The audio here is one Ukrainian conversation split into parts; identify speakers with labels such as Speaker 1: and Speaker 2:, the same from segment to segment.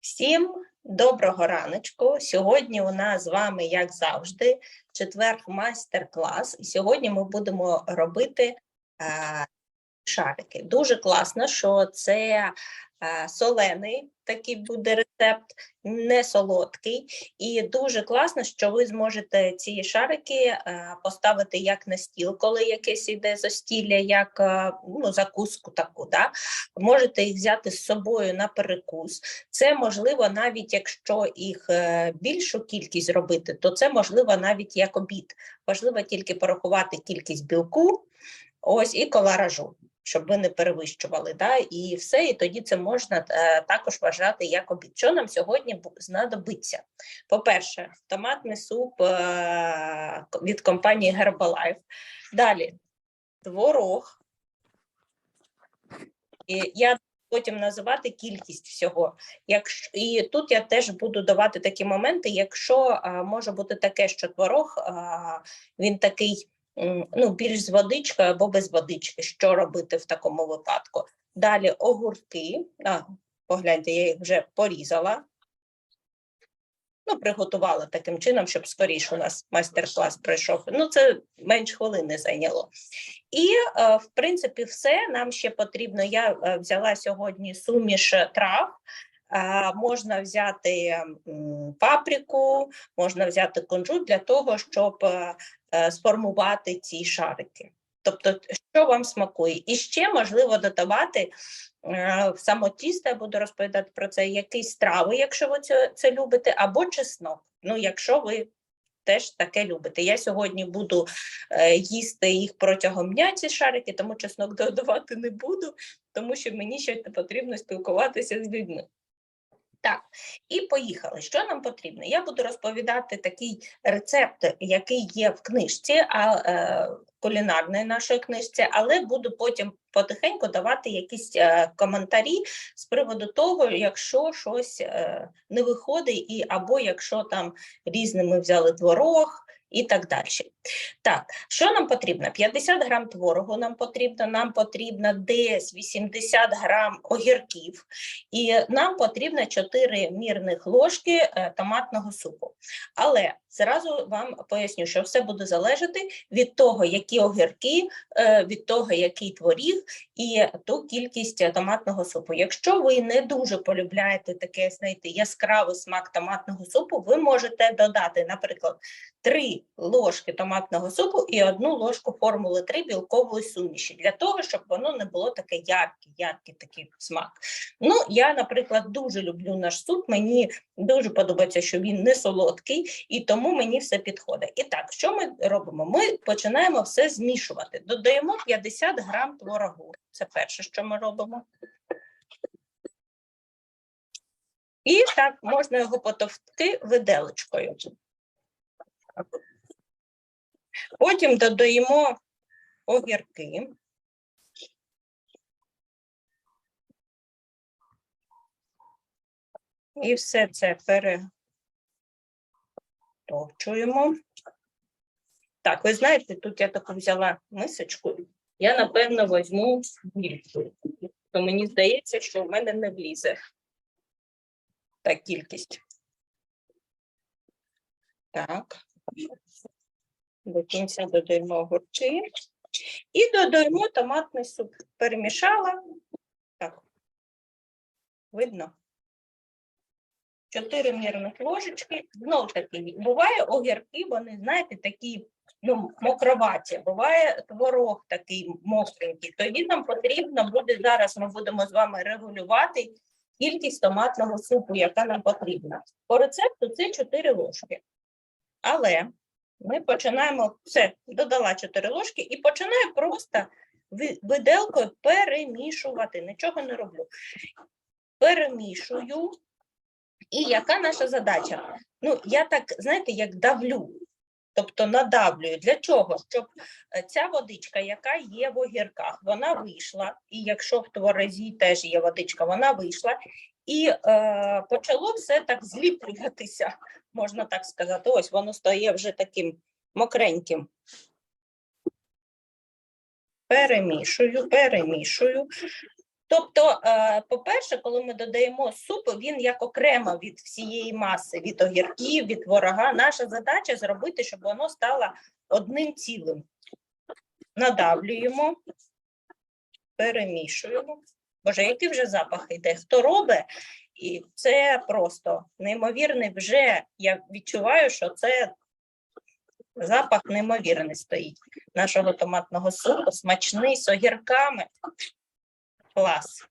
Speaker 1: Всім доброго раночку. Сьогодні у нас з вами, як завжди, четверг майстер-клас. І сьогодні ми будемо робити е, шарики. Дуже класно, що це солений такий буде рецепт, не солодкий. І дуже класно, що ви зможете ці шарики поставити як на стіл, коли якесь іде застілля, як ну, закуску таку. Да? Можете їх взяти з собою на перекус. Це можливо, навіть якщо їх е, більшу кількість робити, то це можливо навіть як обід. Важливо тільки порахувати кількість білку, ось і колоражу, щоб ви не перевищували. Да? І все, і тоді це можна е, також вважати як обід. Що нам сьогодні знадобиться? По-перше, томатний суп е, від компанії Herbalife. Далі творог. І я потім називати кількість всього. Якщо і тут я теж буду давати такі моменти, якщо а, може бути таке, що творог а, він такий ну, більш з водичкою або без водички, що робити в такому випадку. Далі огурки. А, погляньте, я їх вже порізала. Ну, приготувала таким чином, щоб скоріше у нас майстер-клас пройшов. Ну, це менш хвилини зайняло. І, е, в принципі, все нам ще потрібно. Я е, взяла сьогодні суміш трав. Е, Можна взяти паприку, можна взяти кунжут для того, щоб е, е, сформувати ці шарики. Тобто, що вам смакує? І ще можливо додавати в само тісто, я буду розповідати про це, якісь трави, якщо ви це, це любите, або чеснок. Ну, якщо ви теж таке любите. Я сьогодні буду їсти їх протягом дня, ці шарики, тому чеснок додавати не буду, тому що мені ще потрібно спілкуватися з людьми. Так, і поїхали. Що нам потрібно? Я буду розповідати такий рецепт, який є в книжці, а е, кулінарної нашої книжці, але буду потім потихеньку давати якісь е, коментарі з приводу того, якщо щось е, не виходить, і або якщо там різними взяли творог і так далі. Так, що нам потрібно? 50 грам творогу нам потрібно, нам потрібно десь 80 грам огірків, і нам потрібно 4 мірних ложки е, томатного супу. Але зразу вам поясню, що все буде залежати від того, які огірки, е, від того, який творіг і ту кількість томатного супу. Якщо ви не дуже полюбляєте таке, знаєте, яскравий смак томатного супу, ви можете додати, наприклад, 3 ложки томатного супу і одну ложку формули 3 білкової суміші, для того, щоб воно не було таке яркий, яркий такий смак. Ну, я, наприклад, дуже люблю наш суп, мені дуже подобається, що він не солодкий, і тому мені все підходить. І так, що ми робимо? Ми починаємо все змішувати. Додаємо 50 грам творогу. Це перше, що ми робимо. І так можна його потовкти виделочкою. Потім додаємо огірки. І все це перетовчуємо. Так, ви знаєте, тут я таку взяла мисочку. Я, напевно, візьму більшу. То мені здається, що в мене не влізе та кількість. Так. До кінця додаємо огурці. І додаємо томатний суп. Перемішала. Так. Видно? Чотири мірних ложечки. Знов таки, буває огірки, вони, знаєте, такі ну, мокроваті, буває творог такий мокренький. Тоді нам потрібно буде зараз. Ми будемо з вами регулювати кількість томатного супу, яка нам потрібна. По рецепту це 4 ложки. Але ми починаємо все, додала 4 ложки і починаю просто виделкою перемішувати. Нічого не роблю. Перемішую. І яка наша задача? Ну, я так, знаєте, як давлю, тобто надавлюю. Для чого? Щоб е, ця водичка, яка є в огірках, вона вийшла, і якщо в творозі теж є водичка, вона вийшла, і е, почало все так зліплюватися, можна так сказати. Ось воно стає вже таким мокреньким. Перемішую, перемішую. Тобто, е, по-перше, коли ми додаємо суп, він як окремо від всієї маси, від огірків, від ворога. Наша задача зробити, щоб воно стало одним цілим. Надавлюємо, перемішуємо. Боже, який вже запах йде? Хто робить? І це просто неймовірний вже. Я відчуваю, що це запах неймовірний стоїть нашого томатного супу, смачний з огірками. Клас.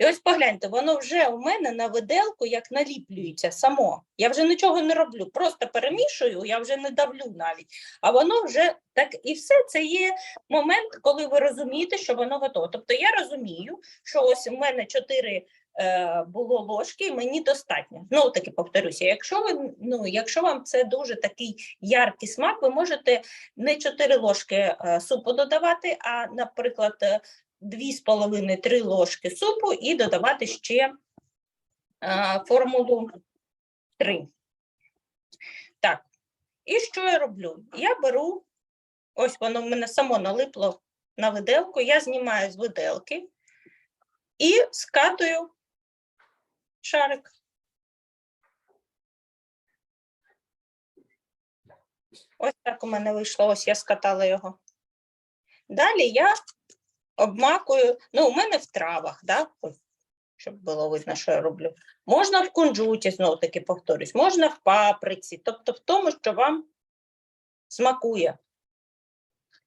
Speaker 1: І ось погляньте, воно вже у мене на виделку як наліплюється само. Я вже нічого не роблю, просто перемішую, я вже не давлю навіть. А воно вже так і все це є момент, коли ви розумієте, що воно готове. Тобто я розумію, що ось у мене чотири е, було ложки, і мені достатньо. Ну, таки повторюся, якщо ви ну, якщо вам це дуже такий яркий смак, ви можете не 4 ложки е, супу додавати, а, наприклад, е, 2,5-3 ложки супу і додавати ще е, формулу 3. Так, і що я роблю? Я беру, ось воно в мене само налипло на виделку, я знімаю з виделки і скатую шарик. Ось так у мене вийшло, ось я скатала його. Далі я обмакую, ну, у мене в травах, да? щоб було видно, що я роблю. Можна в кунжуті, знову таки повторюсь, можна в паприці, тобто в тому, що вам смакує.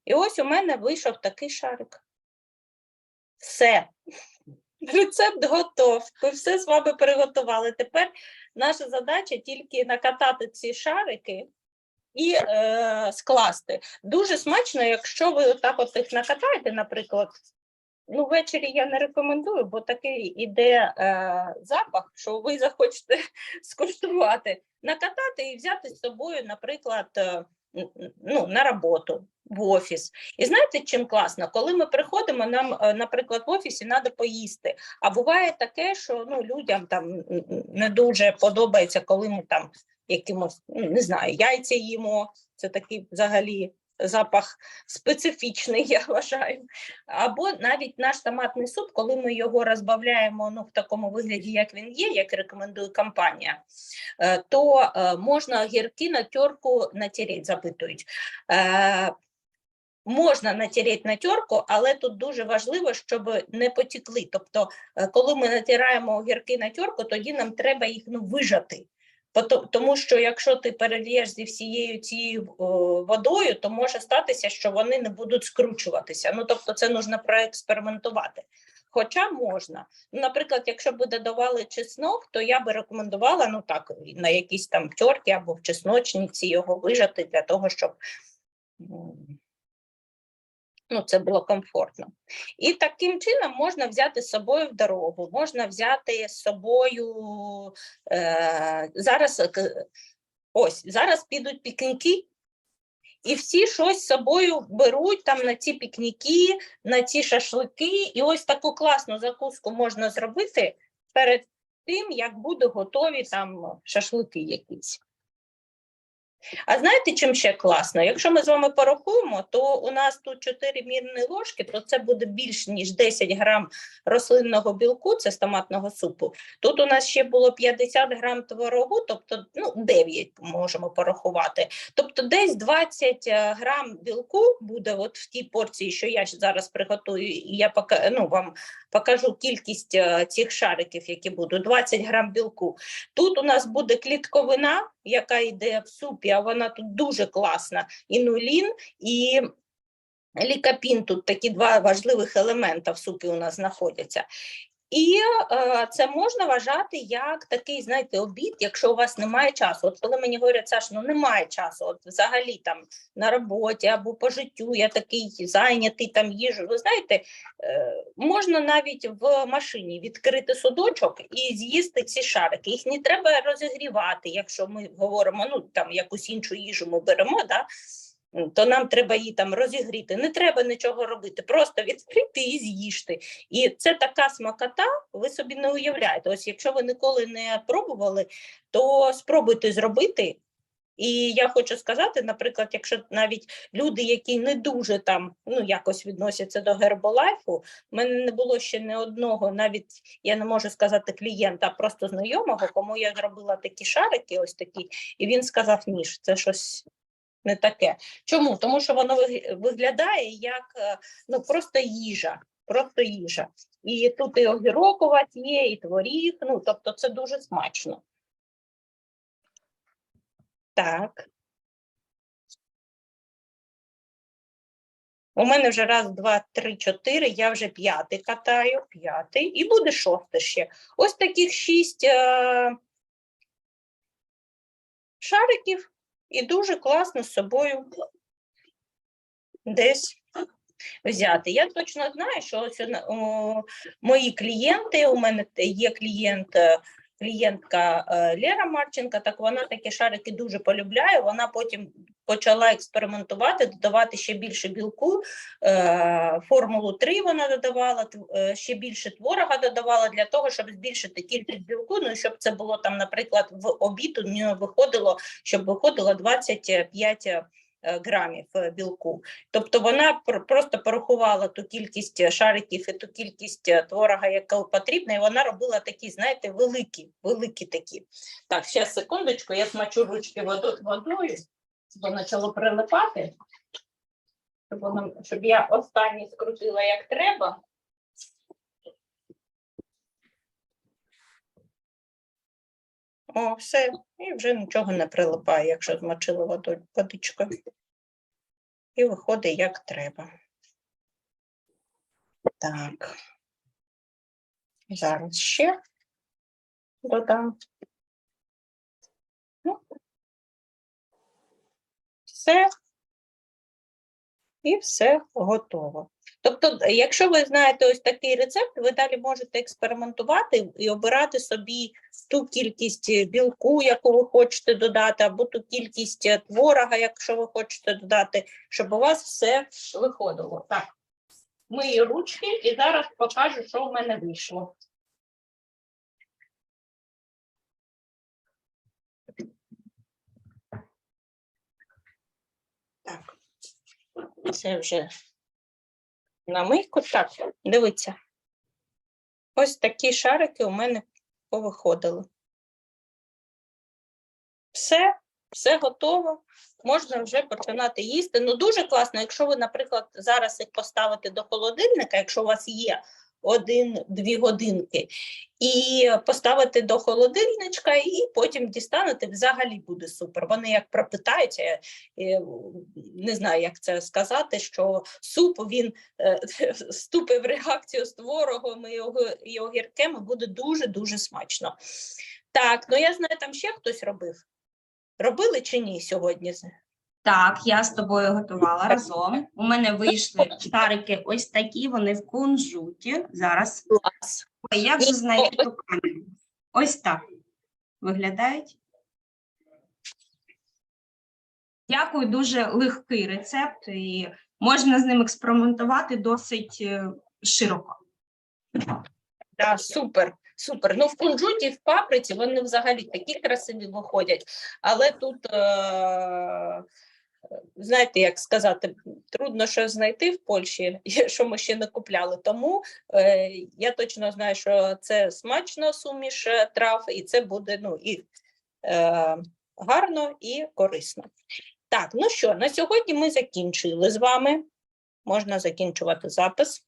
Speaker 1: І ось у мене вийшов такий шарик. Все. Рецепт готов. Ми все з вами приготували. Тепер наша задача тільки накатати ці шарики і е, скласти. Дуже смачно, якщо ви отак от їх накатаєте, наприклад. Ну, ввечері я не рекомендую, бо такий іде е, запах, що ви захочете скуштувати. Накатати і взяти з собою, наприклад, е, ну, на роботу, в офіс. І знаєте, чим класно? Коли ми приходимо, нам, е, наприклад, в офісі треба поїсти. А буває таке, що ну, людям там не дуже подобається, коли ми там якимось, ну, не знаю, яйця їмо. Це такий взагалі запах специфічний, я вважаю. Або навіть наш томатний суп, коли ми його розбавляємо ну, в такому вигляді, як він є, як рекомендує компанія, е, то е, можна огірки на терку натереть, запитують. Е, Можна натереть на терку, але тут дуже важливо, щоб не потекли. Тобто, коли ми натираємо огірки на терку, тоді нам треба їх ну, вижати. Тому що якщо ти перельєш зі всією цією водою, то може статися, що вони не будуть скручуватися. Ну тобто, це потрібно проекспериментувати. Хоча можна. Наприклад, якщо б ви додавали чеснок, то я би рекомендувала ну так, на якійсь там терці або в чесночниці його вижати для того, щоб ну, це було комфортно. І таким чином можна взяти з собою в дорогу, можна взяти з собою е, зараз. е, Ось зараз підуть пікніки, і всі щось з собою беруть там на ці пікніки, на ці шашлики. І ось таку класну закуску можна зробити перед тим, як будуть готові там шашлики якісь. А знаєте, чим ще класно? Якщо ми з вами порахуємо, то у нас тут 4 мірні ложки, то це буде більш ніж 10 грам рослинного білку, це з томатного супу. Тут у нас ще було 50 грам творогу, тобто ну, 9 можемо порахувати. Тобто десь 20 е, грам білку буде от в тій порції, що я зараз приготую, і я пока, ну, вам покажу кількість е, цих шариків, які будуть. 20 грам білку. Тут у нас буде клітковина, яка йде в супі, а вона тут дуже класна. Інулін і лікапін. Тут такі два важливих елемента в супі у нас знаходяться. І е, це можна вважати як такий, знаєте, обід, якщо у вас немає часу. От коли мені говорять, Саш, ну немає часу, от взагалі там на роботі або по життю, я такий зайнятий там їжу. Ви знаєте, е, можна навіть в машині відкрити судочок і з'їсти ці шарики. Їх не треба розігрівати, якщо ми говоримо, ну там якусь іншу їжу ми беремо, да, то нам треба її там розігріти. Не треба нічого робити, просто відкрити і з'їсти. І це така смакота, ви собі не уявляєте. Ось якщо ви ніколи не пробували, то спробуйте зробити. І я хочу сказати, наприклад, якщо навіть люди, які не дуже там ну якось відносяться до герболайфу, в мене не було ще не одного, навіть я не можу сказати клієнта, а просто знайомого, кому я зробила такі шарики, ось такі, і він сказав: ні, ж, це щось не таке. Чому? Тому що воно виглядає як е, ну просто їжа, просто їжа. І тут і огірок у вас є, і творіг, ну тобто це дуже смачно. Так. У мене вже раз, два, три, чотири, я вже п'ятий катаю, п'ятий, і буде шостий ще. Ось таких шість е- шариків, і дуже класно з собою десь взяти. Я точно знаю, що ось о, мої клієнти, у мене є клієнт, е, клієнтка е, Лера Марченка, так вона такі шарики дуже полюбляє. Вона потім почала експериментувати, додавати ще більше білку. Е, формулу 3 вона додавала, е, ще більше творога додавала для того, щоб збільшити кількість білку. Ну і щоб це було там, наприклад, в обід у нього виходило, щоб виходило 25 е, грамів е, білку. Тобто вона пр- просто порахувала ту кількість е, шариків і ту кількість е, творога, яка потрібна, і вона робила такі, знаєте, великі, великі такі. Так, ще секундочку, я смачу ручки водо- водою, бо почало прилипати. Щоб я останній скрутила як треба. О, все, і вже нічого не прилипає, якщо змочили водою, водичкою. І виходить як треба. Так. Зараз ще додам. Ну. Все. І все готово. Тобто, якщо ви знаєте ось такий рецепт, ви далі можете експериментувати і обирати собі ту кількість е, білку, яку ви хочете додати, або ту кількість е, творога, якщо ви хочете додати, щоб у вас все виходило. Так, мию ручки і зараз покажу, що в мене вийшло. Так, це вже на мийку. Так, дивіться. Ось такі шарики у мене повиходили. Все, все готово. Можна вже починати їсти. Ну, дуже класно, якщо ви, наприклад, зараз їх поставите до холодильника, якщо у вас є один-дві годинки, і поставити до холодильничка, і потім дістанете, взагалі буде супер. Вони як пропитаються, е, не знаю, як це сказати, що суп він е, вступить в реакцію з творогом і ог- і огіркем, і буде дуже-дуже смачно. Так, ну я знаю, там ще хтось робив. Робили чи ні сьогодні?
Speaker 2: Так, я з тобою готувала разом. У мене вийшли шарики ось такі, вони в кунжуті. Зараз.
Speaker 1: Клас.
Speaker 2: Ой, як же знайти ту камеру? Ось так виглядають. Дякую, дуже легкий рецепт, і можна з ним експериментувати досить е, широко.
Speaker 1: Да, супер, супер. Ну, в кунжуті, в паприці вони взагалі такі красиві виходять, але тут, е- знаєте, як сказати, трудно щось знайти в Польщі, що ми ще не купляли. Тому е- я точно знаю, що це смачно суміш е, трав, і це буде ну, і е- гарно і корисно. Так, ну що, на сьогодні ми закінчили з вами. Можна закінчувати запис.